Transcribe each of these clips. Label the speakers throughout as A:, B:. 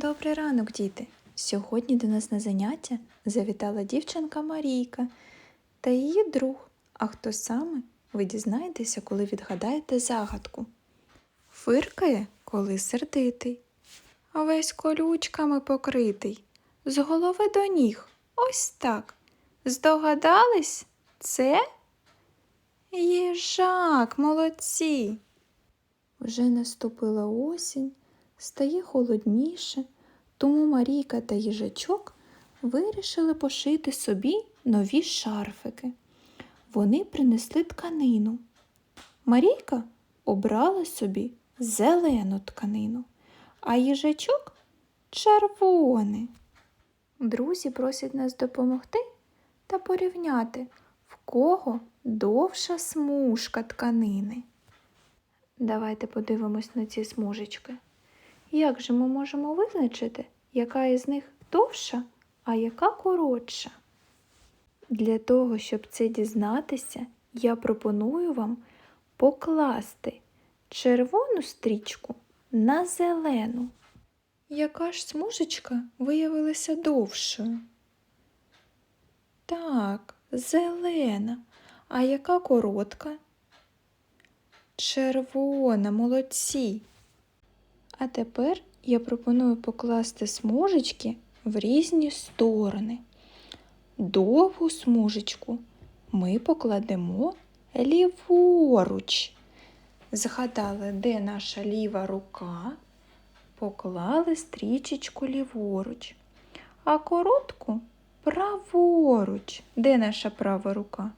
A: Добрий ранок, діти! Сьогодні до нас на заняття завітала дівчинка Марійка та її друг. А хто саме, ви дізнаєтеся, коли відгадаєте загадку. Фиркає, коли сердитий, весь колючками покритий, з голови до ніг. Ось так. Здогадались? Це їжак, молодці. Вже наступила осінь, стає холодніше, тому Марійка та їжачок вирішили пошити собі нові шарфики. Вони принесли тканину. Марійка обрала собі зелену тканину, а їжачок червоний. Друзі просять нас допомогти та порівняти, в кого довша смужка тканини. Давайте подивимось на ці смужечки. Як же ми можемо визначити, яка із них довша, а яка коротша? Для того, щоб це дізнатися, я пропоную вам покласти червону стрічку на зелену. Яка ж смужечка виявилася довшою? Так, зелена. А яка коротка? Червона, молодці. А тепер я пропоную покласти смужечки в різні сторони. Довгу смужечку ми покладемо ліворуч. Згадали, де наша ліва рука, поклали стрічечку ліворуч, а коротку праворуч. Де наша права рука?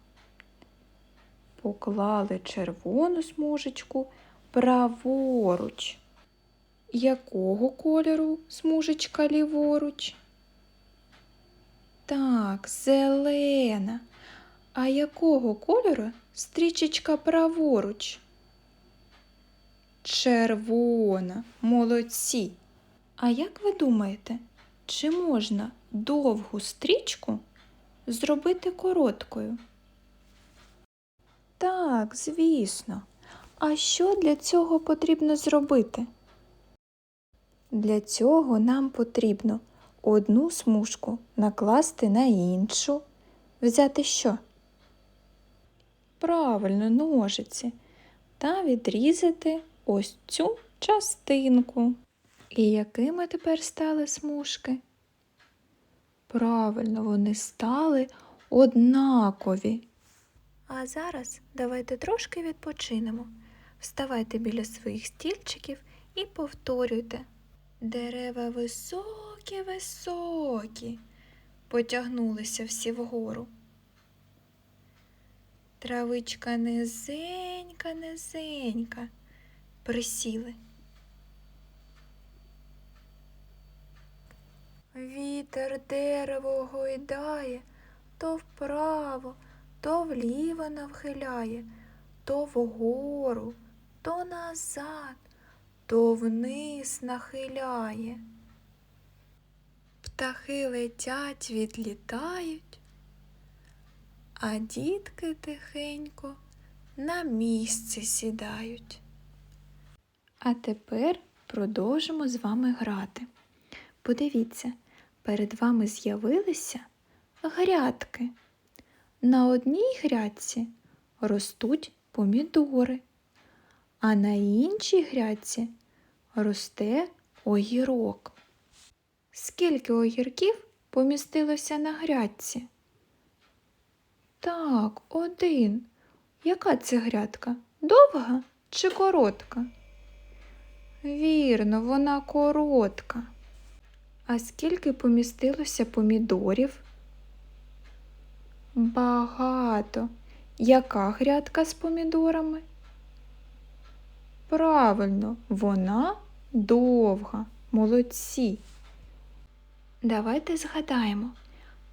A: Поклали червону смужечку праворуч. Якого кольору смужечка ліворуч? Так, зелена. А якого кольору стрічечка праворуч? Червона, молодці. А як ви думаєте, чи можна довгу стрічку зробити короткою? Так, звісно. А що для цього потрібно зробити? Для цього нам потрібно одну смужку накласти на іншу. Взяти що? Правильно, ножиці. Та відрізати ось цю частинку. І якими тепер стали смужки? Правильно, вони стали однакові. А зараз давайте трошки відпочинемо. Вставайте біля своїх стільчиків і повторюйте. Дерева високі, високі, потягнулися всі вгору. Травичка низенька, низенька, присіли. Вітер дерево гойдає то вправо, то вліво навхиляє, то вгору, то назад, то вниз нахиляє. Птахи летять, відлітають, а дітки тихенько на місце сідають. А тепер продовжимо з вами грати. Подивіться, перед вами з'явилися грядки. На одній грядці ростуть помідори, а на іншій грядці росте огірок. Скільки огірків помістилося на грядці? Так, один. Яка це грядка? Довга чи коротка? Вірно, вона коротка. А скільки помістилося помідорів? Багато. Яка грядка з помідорами? Правильно, вона довга. Молодці. Давайте згадаємо,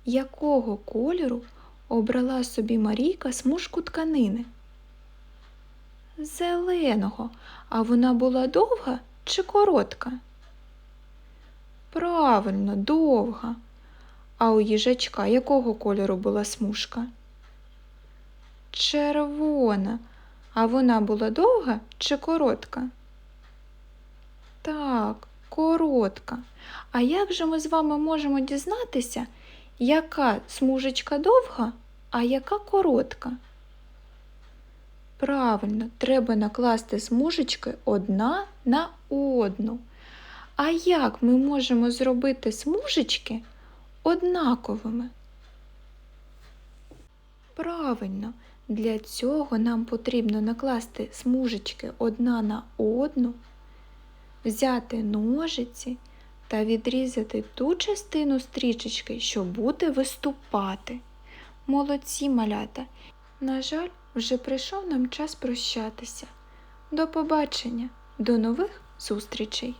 A: якого кольору обрала собі Марійка смужку тканини? Зеленого, а вона була довга чи коротка? Правильно, довга. А у їжачка якого кольору була смужка? Червона. А вона була довга чи коротка? Так, коротка. А як же ми з вами можемо дізнатися, яка смужечка довга, а яка коротка? Правильно, треба накласти смужечки одна на одну. А як ми можемо зробити смужечки однаковими? Правильно, для цього нам потрібно накласти смужечки одна на одну, взяти ножиці та відрізати ту частину стрічечки, що буде виступати. Молодці малята! На жаль, вже прийшов нам час прощатися. До побачення, до нових зустрічей!